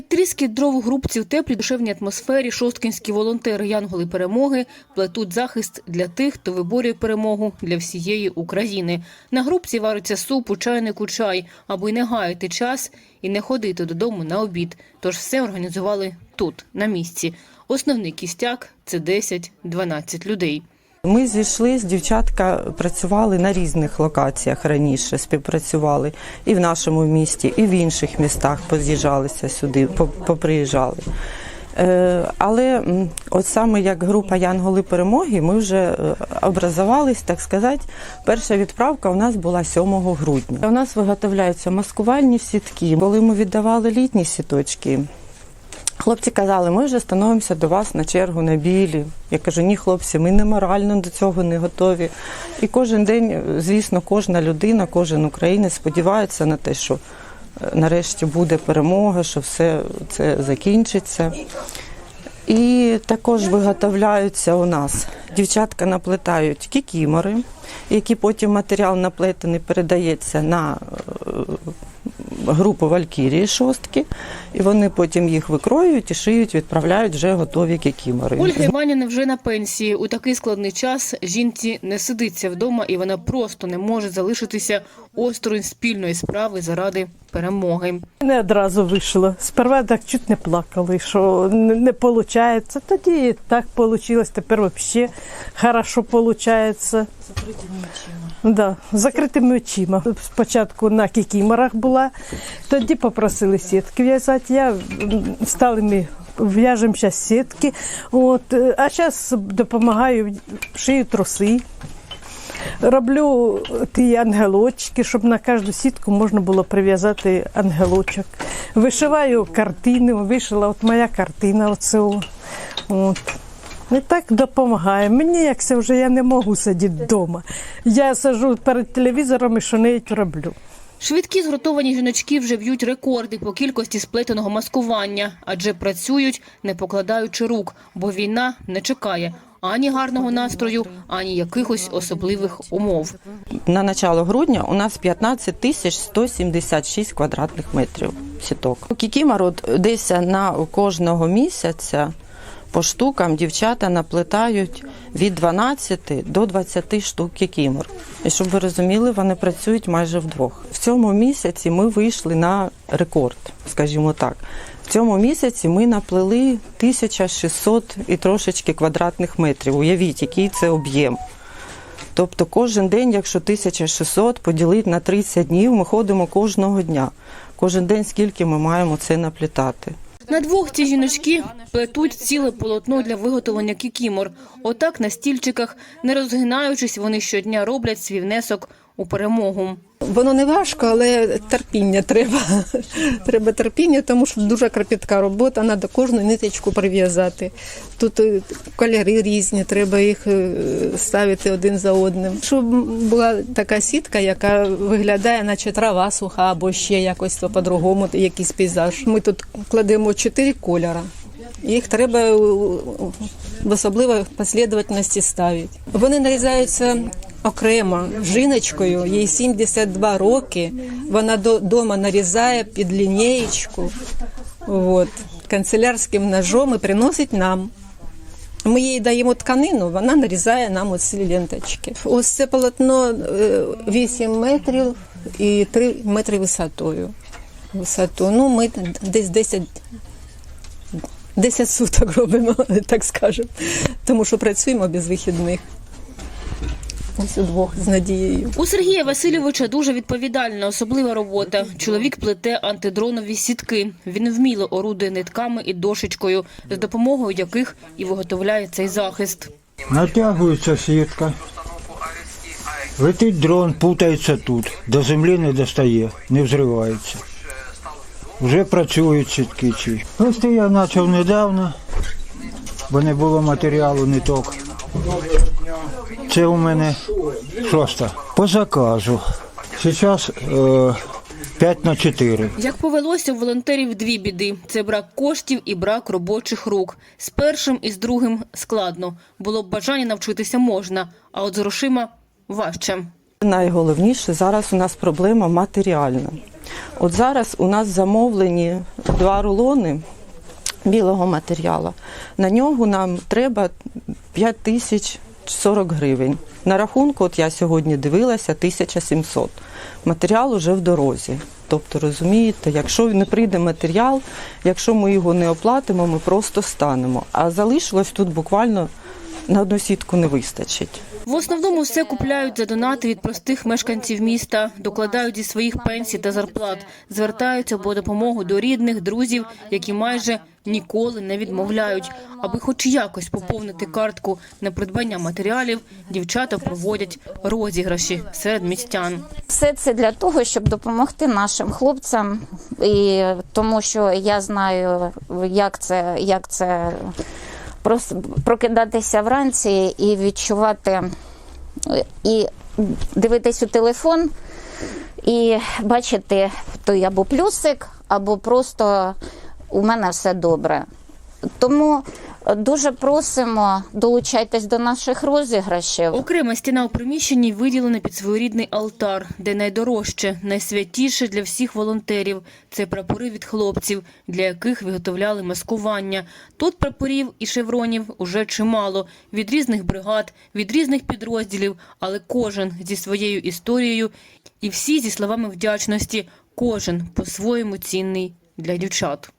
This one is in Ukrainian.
Під тріски дров у грубці в теплій душевній атмосфері шосткінські волонтери Янголи перемоги плетуть захист для тих, хто виборює перемогу для всієї України. На грубці вариться суп, у чайнику чай, аби не гаяти час і не ходити додому на обід. Тож все організували тут, на місці. Основний кістяк це 10-12 людей. Ми зійшлись, дівчатка працювали на різних локаціях раніше, співпрацювали і в нашому місті, і в інших містах поз'їжджалися сюди, поприїжджали. Е, Але от саме як група Янголи перемоги, ми вже е, образувались, так сказати. Перша відправка у нас була 7 грудня. У нас виготовляються маскувальні сітки. Коли ми віддавали літні сіточки, Хлопці казали, ми вже становимося до вас на чергу на білі. Я кажу, ні, хлопці, ми не морально до цього не готові. І кожен день, звісно, кожна людина, кожен українець сподівається на те, що е, нарешті буде перемога, що все це закінчиться. І також виготовляються у нас. Дівчатка наплетають кікімори, які потім матеріал наплетений передається на е, групу Валькірії шостки, і вони потім їх викроюють і шиють, відправляють вже готові кікімори. Ольга Іванівна вже на пенсії. У такий складний час жінці не сидиться вдома, і вона просто не може залишитися осторонь спільної справи заради перемоги. Не одразу вийшло. Сперва так чуть не плакали, що не, не виходить. Тоді так вийшло, тепер взагалі хорошо виходить. Да, з закритими очима. Спочатку на кікіморах була, тоді попросили сітки в'язати. Я стали ми в'яжемо зараз сітки. От, е, а зараз допомагаю, шию труси. Роблю ті ангелочки, щоб на кожну сітку можна було прив'язати ангелочок. Вишиваю картини, вишила от моя картина. Оце. о. От. І так допомагає. Мені як це вже я не можу сидіти вдома. Я сиджу перед телевізором і що небудь роблю. Швидкі згуртовані жіночки вже б'ють рекорди по кількості сплетеного маскування, адже працюють, не покладаючи рук, бо війна не чекає ані гарного настрою, ані якихось особливих умов. На начало грудня у нас 15 тисяч 176 квадратних метрів сіток. Кікімор от десь на кожного місяця по штукам дівчата наплетають від 12 до 20 штук кікімор. І щоб ви розуміли, вони працюють майже вдвох. В цьому місяці ми вийшли на рекорд, скажімо так. В цьому місяці ми наплели 1600 і трошечки квадратних метрів. Уявіть, який це об'єм. Тобто кожен день, якщо 1600 поділити на 30 днів, ми ходимо кожного дня. Кожен день, скільки ми маємо це наплітати. На двох ці жіночки плетуть ціле полотно для виготовлення кікімор. Отак на стільчиках, не розгинаючись, вони щодня роблять свій внесок у перемогу. Воно не важко, але терпіння треба. треба терпіння, тому що дуже кропітка робота, треба кожну ниточку прив'язати. Тут е, кольори різні, треба їх е, ставити один за одним. Щоб була така сітка, яка виглядає, наче трава суха або ще якось по-другому, якийсь пейзаж. Ми тут кладемо чотири кольори. Їх треба в особливій послідовності ставити. Вони нарізаються окремо жіночкою, їй 72 роки. Вона вдома нарізає під лінієчку от, канцелярським ножом і приносить нам. Ми їй даємо тканину, вона нарізає нам оці ленточки. Ось це полотно е, 8 метрів і 3 метри висотою. Висоту. Ну, ми десь 10 10 суток робимо, так скажемо, тому що працюємо без вихідних. Ось удвох з надією. У Сергія Васильовича дуже відповідальна, особлива робота. Чоловік плете антидронові сітки. Він вміло орудує нитками і дошечкою, з допомогою яких і виготовляє цей захист. Натягується сітка. Летить дрон, путається тут. До землі не достає, не взривається. Вже працюють сітки ці. Ось я почав недавно, бо не було матеріалу ниток. Це у мене шоста. По заказу. Зараз е, 5 на 4. Як повелося, у волонтерів дві біди: це брак коштів і брак робочих рук. З першим і з другим складно. Було б бажання навчитися можна, а от з грошима важче. Найголовніше зараз у нас проблема матеріальна. От зараз у нас замовлені два рулони білого матеріалу. На нього нам треба 5 тисяч 40 гривень. На рахунку, от я сьогодні дивилася, 1700. Матеріал уже в дорозі. Тобто, розумієте, якщо не прийде матеріал, якщо ми його не оплатимо, ми просто станемо. А залишилось тут буквально на одну сітку не вистачить. В основному все купляють за донати від простих мешканців міста, докладають зі своїх пенсій та зарплат, звертаються по допомогу до рідних, друзів, які майже ніколи не відмовляють. Аби хоч якось поповнити картку на придбання матеріалів, дівчата проводять розіграші серед містян. Все це для того, щоб допомогти нашим хлопцям, і тому що я знаю, як це, як це прокидатися вранці і відчувати, і дивитись у телефон, і бачити той або плюсик, або просто у мене все добре. Тому дуже просимо долучайтесь до наших розіграшів. Окрема стіна у приміщенні виділена під своєрідний алтар, де найдорожче, найсвятіше для всіх волонтерів це прапори від хлопців, для яких виготовляли маскування. Тут прапорів і шевронів уже чимало від різних бригад, від різних підрозділів, але кожен зі своєю історією і всі зі словами вдячності, кожен по-своєму цінний для дівчат.